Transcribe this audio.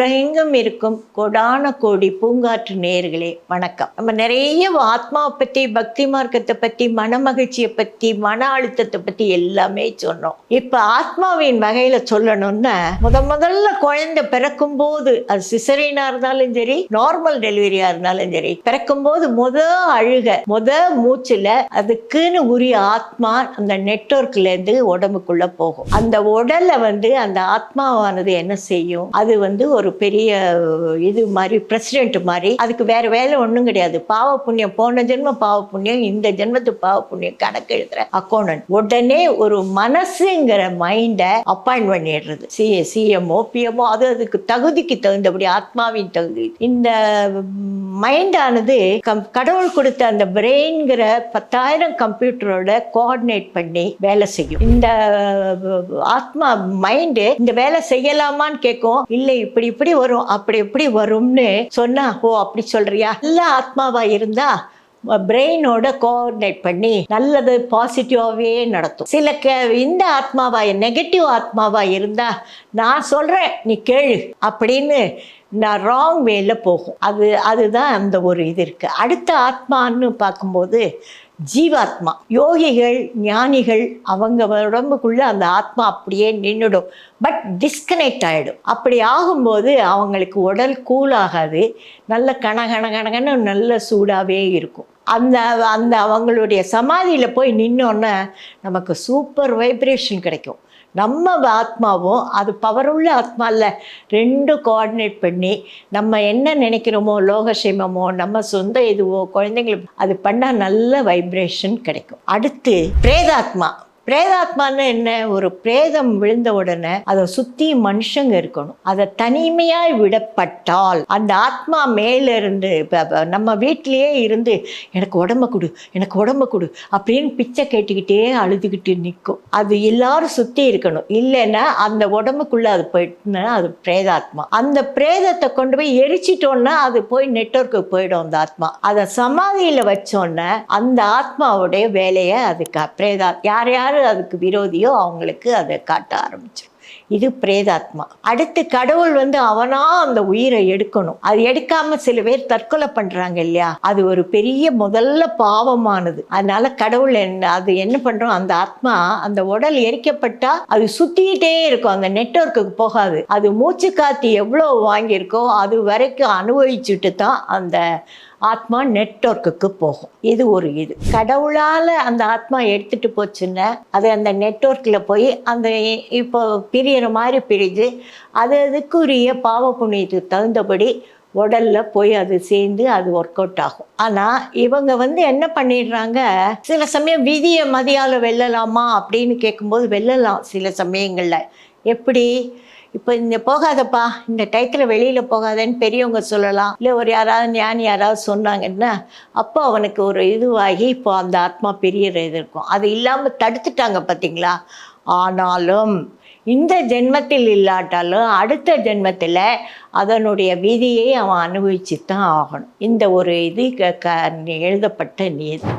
உலகெங்கும் இருக்கும் கொடான கோடி பூங்காற்று நேர்களே வணக்கம். நம்ம நிறைய ஆத்மாவை பற்றி பக்தி மார்க்கத்தை பற்றி மனமகிழ்ச்சியை பற்றி மன அழுத்தத்தை பற்றி எல்லாமே சொன்னோம். இப்போ ஆத்மாவின் வகையில் சொல்லணும்னா முத முதல்ல குழந்தை பிறக்கும் போது அது சிசரினா இருந்தாலும் சரி நார்மல் டெலிவரியா இருந்தாலும் சரி பிறக்கும் போது முத அழுக முத மூச்சில் அதுக்குன்னு உரிய ஆத்மா அந்த நெட்வொர்க்ல இருந்து உடம்புக்குள்ள போகும். அந்த உடலை வந்து அந்த ஆத்மாவானது என்ன செய்யும்? அது வந்து ஒரு பெரிய இது மாதிரி பிரசிடென்ட் மாதிரி அதுக்கு வேற வேலை ஒன்றும் கிடையாது. பாவ புண்ணியம் போன ஜென்ம பாவ புண்ணியம் இந்த ஜென்மத்து பாவ புண்ணியம் கணக்கு எழுதுற அக்கௌண்ட் உடனே ஒரு மனசுங்கிற மைண்டை அப்பாயிண்ட் பண்ணிடுறது. சிஏ சிஎம்ஓ பிஎம்ஓ அது அதுக்கு தகுதிக்கு தகுந்தபடி ஆத்மாவின் தகுதி. இந்த மைண்டானது கம் கடவுள் கொடுத்த அந்த பிரெயின்கிற பத்தாயிரம் கம்ப்யூட்டரோட கோஆர்டினேட் பண்ணி வேலை செய்யும். இந்த ஆத்மா மைண்டு இந்த வேலை செய்யலாமான்னு கேட்கும். இல்லை இப்படி இப்படி வரும்? அப்படி எப்படி வரும்னு சொன்னா ஓ அப்படி சொல்றியா? நல்ல ஆத்மாவா இருந்தா பிரெயினோட கோஆர்டினேட் பண்ணி நல்லது பாசிட்டிவாகவே நடத்தும். சில கே இந்த ஆத்மாவா நெகட்டிவ் ஆத்மாவா இருந்தா நான் சொல்றேன் நீ கேளு அப்படின்னு நான் ராங் வேல போகும். அது அதுதான் அந்த ஒரு இது இருக்கு. அடுத்த ஆத்மான்னு பார்க்கும்போது ஜீவாத்மா. யோகிகள் ஞானிகள் அவங்க உடம்புக்குள்ள அந்த ஆத்மா அப்படியே நின்றுடும் பட் டிஸ்கனெக்ட் ஆகிடும் அப்படி ஆகும்போது அவங்களுக்கு உடல் கூல் ஆகாது. நல்ல கண கண கணகன்னு நல்ல சூடாகவே இருக்கும். அந்த அந்த அவங்களுடைய சமாதியில் போய் நின்னோன்னே நமக்கு சூப்பர் வைப்ரேஷன் கிடைக்கும். நம்ம ஆத்மாவும் அது பவருள்ள ஆத்மா இல்லை ரெண்டும் கோஆர்டினேட் பண்ணி நம்ம என்ன நினைக்கிறோமோ லோகசேமமோ நம்ம சொந்த இதுவோ குழந்தைங்களுக்கு அது பண்ணால் நல்ல வைப்ரேஷன் கிடைக்கும். அடுத்து பிரேதாத்மா. பிரேதாத்மான்னு என்ன? ஒரு பிரேதம் விழுந்த உடனே அதை சுத்தி மனுஷங்க இருக்கணும். அதை தனிமையாய் விடப்பட்டால் அந்த ஆத்மா மேல இருந்து நம்ம வீட்டிலேயே இருந்து எனக்கு உடம்ப கொடு எனக்கு உடம்ப கொடு அப்படின்னு பிச்சை கேட்டுக்கிட்டே அழுதுகிட்டு நிற்கும் அது எல்லாரும் சுத்தி இருக்கணும். இல்லைன்னா அந்த உடம்புக்குள்ள அது போயிட்டுனா அது பிரேதாத்மா. அந்த பிரேதத்தை கொண்டு போய் எரிச்சிட்டோன்னா அது போய் நெட்வொர்க்கு போயிடும் அந்த ஆத்மா. அதை சமாதியில் வச்சோன்னே அந்த ஆத்மாவுடைய வேலையை அதுக்கு பிரேதா யார் யார் அதுக்கு விரோதியோ அவங்களுக்கு அதை காட்ட ஆரம்பிச்சிடும் இது பிரேதாத்மா. அடுத்து கடவுள் வந்து அவனா அந்த உயிரை எடுக்கணும். அது எடுக்காம சில பேர் தற்கொலை பண்றாங்க இல்லையா? அது ஒரு பெரிய முதல்ல பாவமானது. அதனால கடவுள் என்ன அது என்ன பண்றோம்? அந்த ஆத்மா அந்த உடல் எரிக்கப்பட்டா அது சுத்திக்கிட்டே இருக்கும். அந்த நெட்வொர்க்குக்கு போகாது. அது மூச்சு காத்து எவ்வளோ வாங்கியிருக்கோ அது வரைக்கும் அனுபவிச்சுட்டு தான் அந்த ஆத்மா நெட்வொர்க்குக்கு போகும். இது ஒரு இது. கடவுளால் அந்த ஆத்மா எடுத்துட்டு போச்சுன்னா அது அந்த நெட்ஒர்க்கில் போய் அந்த இப்போ பிரியற மாதிரி பிரிஞ்சு அது அதுக்குரிய பாவ புண்ணியத்துக்கு தகுந்தபடி உடல்ல போய் அது சேர்ந்து அது ஒர்க் அவுட் ஆகும். ஆனால் இவங்க வந்து என்ன பண்ணிடுறாங்க? சில சமயம் விதியை மதியால் வெல்லலாமா அப்படின்னு கேட்கும்போது வெல்லலாம் சில சமயங்களில். எப்படி? இப்போ இந்த போகாதப்பா. இந்த டயத்தில் வெளியில் போகாதேன்னு பெரியவங்க சொல்லலாம். இல்லை ஒரு யாராவது ஞானி யாராவது சொன்னாங்கன்னா அப்போ அவனுக்கு ஒரு இதுவாகி இப்போ அந்த ஆத்மா பெரிய இது இருக்கும். அது இல்லாமல் தடுத்துட்டாங்க பார்த்தீங்களா ஆனாலும் இந்த ஜென்மத்தில் இல்லாட்டாலும் அடுத்த ஜென்மத்தில் அதனுடைய விதியை அவன் அனுபவிச்சு தான் ஆகணும். இந்த ஒரு இது க க எழுதப்பட்ட நீதி.